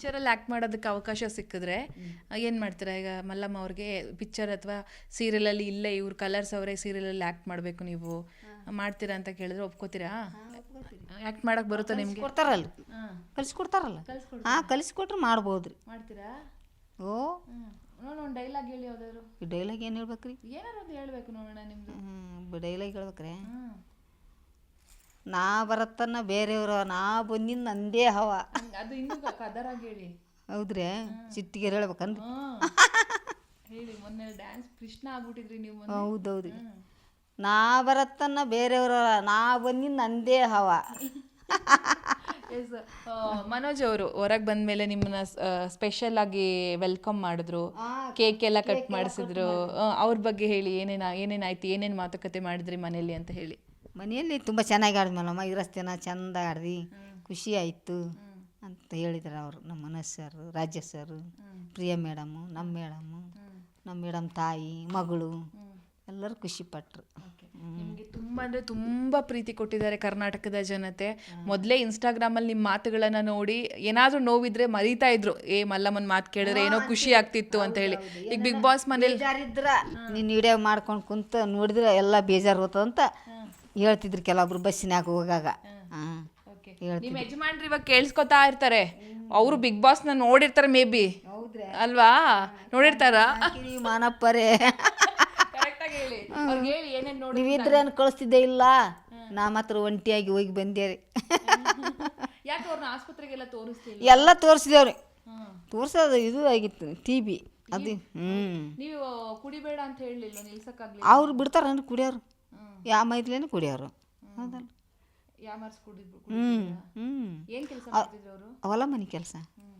ಪಿಕ್ಚರಲ್ಲಿ act ಮಾಡೋದಕ್ಕೆ ಅವಕಾಶ ಸಿಕ್ಕಿದ್ರೆ ಏನು ಮಾಡ್ತೀರಾ? ಈಗ ಮಲ್ಲಮ್ಮ ಅವ್ರಿಗೆ ಪಿಕ್ಚರ್ ಅಥವಾ ಸೀರಿಯಲಲ್ಲಿ ಇಲ್ಲೇ ಇವ್ರು ಕಲರ್ಸ್ ಅವರೇ ಸೀರಿಯಲಲ್ಲಿ ಆ್ಯಕ್ಟ್ ಮಾಡಬೇಕು ನೀವು. ಮಾಡ್ತೀರಾ ಅಂತ ಕೇಳಿದ್ರೆ ಒಪ್ಕೋತೀರಾ? ಆ್ಯಕ್ಟ್ ಮಾಡೋಕ್ಕೆ ಬರುತ್ತಾ ನಿಮಗೆ? ಕೊಡ್ತಾರಲ್ಲ. ಕಲಿಸ್ಕೊಡ್ತಾರಲ್ಲ ಕಲಿಸ್ಕೊಡ್ತಾರೆ. ಹಾಂ ಕಲಿಸ್ಕೊಟ್ರೆ ಮಾಡ್ಬೋದು. ರೀ ಮಾಡ್ತೀರಾ? ಓ. ನೋಡೋಣ ಡೈಲಾಗ್ ಹೇಳಿ ಯಾವ್ದಾದ್ರು. ಈ ಡೈಲಾಗ್ ಏನು ಹೇಳ್ಬೇಕ್ರಿ? ಏನಾರು ಒಂದು ಹೇಳ್ಬೇಕು ನೋಡೋಣ ನಿಮ್ಮದು ಹ್ಞೂ ಡೈಲಾಗ್ ಹೇಳ್ಬೇಕ್ರೆ. ನಾ ಬರತ್ತನ ಬೇರೆಯವರು ನಾ ಬಂದಿನ ನಂದೇ ಹವ. ಅದು ಇನ್ನೂ ಕದರಾಗಿ ಹೇಳಿ. ಹೌದ್ರಿ? ಚಿಟ್ಟಿಗೆ ಹೇಳ್ಬೇಕಂದ್ರೆ ಹೇಳಿ ಮೊನ್ನೆ ಡ್ಯಾನ್ಸ್ ಕೃಷ್ಣ ಆಗ್ಬಿಟ್ಟಿದ್ರಿ ನೀವು ಮೊನ್ನೆ. ಹೌದೌದ್ರಿ. ನಾ ಬರತ್ತನ್ನ ಬೇರೆಯವರು ನಾ ಬಂದಿನ ನಂದೇ ಹವ. ಮನೋಜ್ ಅವರು ಹೊರಗೆ ಬಂದ್ಮೇಲೆ ನಿಮ್ಮನ್ನ ಸ್ಪೆಷಲ್ ಆಗಿ ವೆಲ್ಕಮ್ ಮಾಡಿದ್ರು. ಕೇಕ್ ಎಲ್ಲ ಕಟ್ ಮಾಡಿಸಿದ್ರು. ಅವ್ರ ಬಗ್ಗೆ ಹೇಳಿ ಏನೇನ ಏನೇನಾಯ್ತು ಏನೇನು ಮಾತುಕತೆ ಮಾಡಿದ್ರಿ ಮನೇಲಿ ಅಂತ ಹೇಳಿ. ಮನೆಯಲ್ಲಿ ತುಂಬ ಚೆನ್ನಾಗಿ ಆಡಿದ್ಮೇಲಮ್ಮ ಈ ಜನ ಚಂದ ಆಡ್ರಿ ಖುಷಿ ಆಯಿತು ಅಂತ ಹೇಳಿದ್ರು ಅವರು ನಮ್ಮ ಮನೋಜ್ ಸರ್ ರಾಜ್ಯ ಸರ್ ಪ್ರಿಯ ಮೇಡಮು ನಮ್ಮ ಮೇಡಮು ನಮ್ಮ ಮೇಡಮ್ ತಾಯಿ ಮಗಳು ಎಲ್ಲರೂ ಖುಷಿಪಟ್ಟರು ನಿಮಗೆ ತುಂಬ ಅಂದರೆ ತುಂಬ ಪ್ರೀತಿ ಕೊಟ್ಟಿದ್ದಾರೆ ಕರ್ನಾಟಕದ ಜನತೆ. ಮೊದಲೇ ಇನ್ಸ್ಟಾಗ್ರಾಮಲ್ಲಿ ನಿಮ್ಮ ಮಾತುಗಳನ್ನು ನೋಡಿ ಏನಾದರೂ ನೋವಿದ್ರೆ ಮರೀತಾ ಇದ್ರು. ಏ ಮಲ್ಲಮ್ಮನ ಮಾತು ಕೇಳಿದ್ರೆ ಏನೋ ಖುಷಿ ಆಗ್ತಿತ್ತು ಅಂತ ಹೇಳಿ. ಈಗ ಬಿಗ್ ಬಾಸ್ ಮನೇಲಿ ನೀನು ವಿಡಿಯೋ ಮಾಡ್ಕೊಂಡು ಕುಂತ ನೋಡಿದ್ರೆ ಎಲ್ಲ ಬೇಜಾರು ಹೋತಂತ ಹೇಳ್ತಿದ್ರು ಕೆಲವೊಬ್ರು ಬಸ್ಸಿನಾಗ ಹೋಗಾಗ. ಹಾಂ. ಓಕೆ. ನಿಮ್ಮ ಯಜಮಾನ್ರು ಇವಾಗ ಕೇಳಿಸ್ಕೊತಾ ಇರ್ತಾರೆ. ಅವರು ಬಿಗ್ ಬಾಸ್ನ ನೋಡಿರ್ತಾರೆ ಮೇ ಬಿ ಅಲ್ವಾ? ನೋಡಿರ್ತಾರ? ಮಾನಪ್ಪರೇ. ಕರೆಕ್ಟಾಗಿ ಹೇಳಿ. ಅವ್ರಿಗೆ ಹೇಳಿ ಏನೇನು ನೋಡಿ ನೀವಿದ್ರೇನು ಕಳಿಸ್ತಿದ್ದೆ ಇಲ್ಲ. ನಾ ಮಾತ್ರ ಒಂಟಿಯಾಗಿ ಹೋಗಿ ಬಂದೆ. ರೀ ಯಾಕೆ ಅವ್ರನ್ನ ಆಸ್ಪತ್ರೆಗೆಲ್ಲ ತೋರಿಸ್ತೀವಿ ಎಲ್ಲ ತೋರಿಸಿದೇವ್ರಿ. ತೋರಿಸೋದು ಇದು ಆಗಿತ್ತು ಟಿ ಬಿ ಅದು ಹ್ಞೂ ನೀವು ಕುಡಿಬೇಡ ಅಂತ ಹೇಳಲಿಲ್ಲ ನಿಲ್ಸಕ್ಕಾಗ್ಲಿ ಅವ್ರು ಬಿಡ್ತಾರ ಕುಡಿಯೋರು. ಯಾವ ಮೈದ್ಲೇನೆ ಕುಡಿಯೋರು. ಹೌದಲ್ಲ? ಹ್ಞೂ ಹ್ಞೂ ಏನ್ ಕೆಲಸ ಮಾಡ್ತಿದ್ರು ಅವರು? ಹೊಲ ಮನೆ ಕೆಲಸ.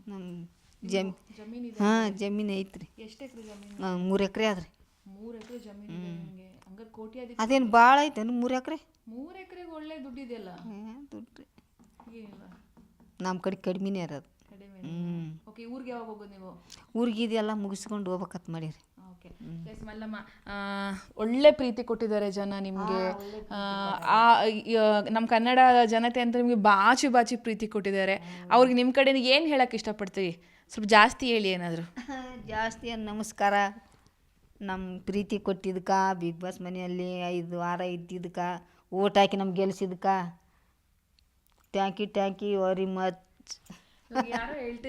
ನಮ್ಮ ಜಮೀನ್ ಹಾಂ ಜಮೀನು ಐತ್ರಿ. ಎಷ್ಟು ಎಕರೆ ಜಮೀನು? ಮೂರು ಎಕರೆ ಆದ್ರಿ. ಮೂರು ಎಕರೆ ಜಮೀನು ಕೋಟ್ಯಾಧಿ ಅದೇನು ಭಾಳ ಐತೇನು ಮೂರು ಎಕರೆ? ಮೂರು ಎಕರೆಗೆ ಒಳ್ಳೆ ದುಡ್ಡಿದೆಯಲ್ಲ ದುಡ್ಡು ಏನಿಲ್ಲ. ನಮ್ಮ ಕಡೆ ಕಡಿಮೆನೇ ಇರೋದು ಹ್ಞೂ ಓಕೆ ಊರಿಗೆ ಯಾವಾಗ ಹೋಗೋದು ನೀವು? ಊರಿಗೆ ಇದೆಲ್ಲ ಮುಗಿಸ್ಕೊಂಡು ಹೋಗ್ಬೇಕಂತ ಮಾಡೀರಿ. ಓಕೆ ಎಸ್ ಮಲ್ಲಮ್ಮ ಒಳ್ಳೆ ಪ್ರೀತಿ ಕೊಟ್ಟಿದ್ದಾರೆ ಜನ ನಿಮಗೆ. ಆ ನಮ್ಮ ಕನ್ನಡ ಜನತೆ ಅಂತ ನಿಮಗೆ ಬಾಚಿ ಬಾಚಿ ಪ್ರೀತಿ ಕೊಟ್ಟಿದ್ದಾರೆ. ಅವ್ರಿಗೆ ನಿಮ್ಮ ಕಡೆ ಏನು ಹೇಳಕ್ಕೆ ಇಷ್ಟಪಡ್ತೀವಿ ಸ್ವಲ್ಪ ಜಾಸ್ತಿ ಹೇಳಿ ಏನಾದರೂ. ಜಾಸ್ತಿ ಏನು ನಮಸ್ಕಾರ. ನಮ್ಮ ಪ್ರೀತಿ ಕೊಟ್ಟಿದ್ದಕ್ಕ ಬಿಗ್ ಬಾಸ್ ಮನೆಯಲ್ಲಿ ಐದು ವಾರ ಇದ್ದಿದ್ದಕ್ಕ ಓಟ್ ಹಾಕಿ ನಮ್ಗೆ ಗೆಲ್ಸಿದ್ದಕ್ಕ ಟ್ಯಾಂಕಿ ಟ್ಯಾಂಕಿ ವರಿ ಮಚ್ ಯಾರೋ ಹೇಳ್ತಿದ್ರು